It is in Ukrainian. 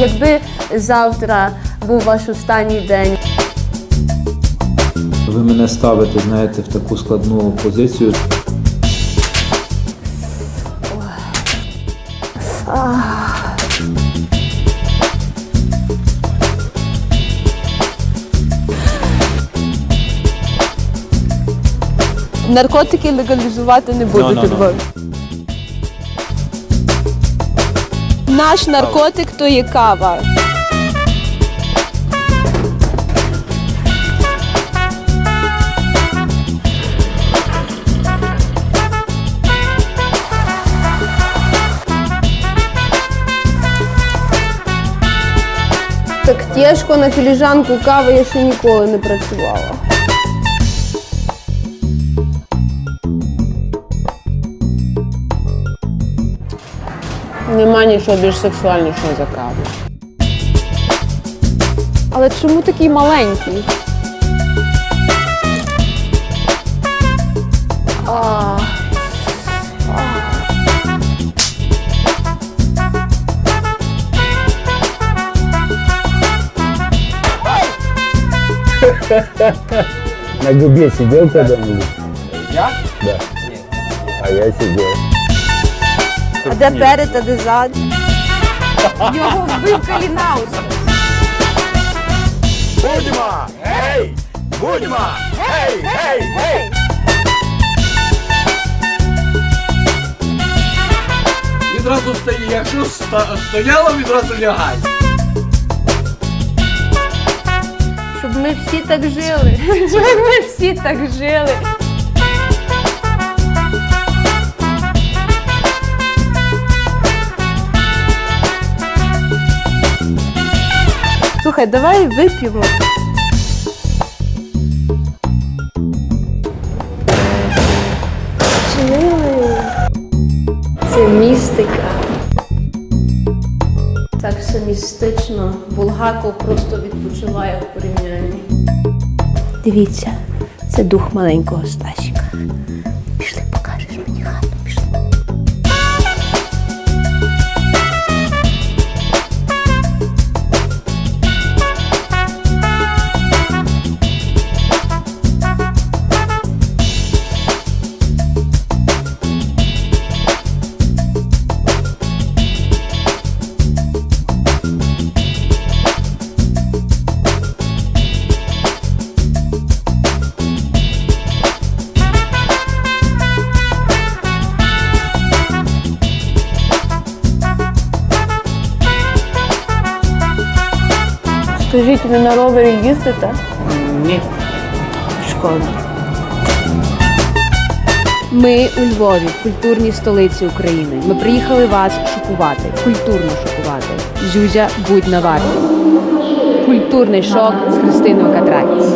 Якби завтра був ваш останній день, Ви мене ставите, знаєте, в таку складну позицію. наркотики легалізувати не будуть No, no, no. Львові. Наш наркотик то є кава. Так тяжко на філіжанку кави я ще ніколи не працювала. Нема нічого більш сексуальнішого за каву. Але чому такий маленький? А. На губе сидел когда-нибудь? Я? Да. А я сидел. А де перед, а де зад? Його вбив Калінаус. Будьмо! Гей! Будьмо! Гей! Гей! Гей! Відразу стає, якщо ста- стояло, відразу лягай. Щоб ми всі так жили. Щоб ми всі так жили. Слухай, давай вип'ємо. Жили. Це містика. Так все містично. Булгаков просто відпочиває в порівнянні. Дивіться, це дух маленького Стасіка. Скажіть, ви на ровері їздите? Ні. Шкода. Ми у Львові, культурній столиці України. Ми приїхали вас шокувати, культурно шокувати. Зюзя, будь на варті. Культурний шок з Христиною Катракіс.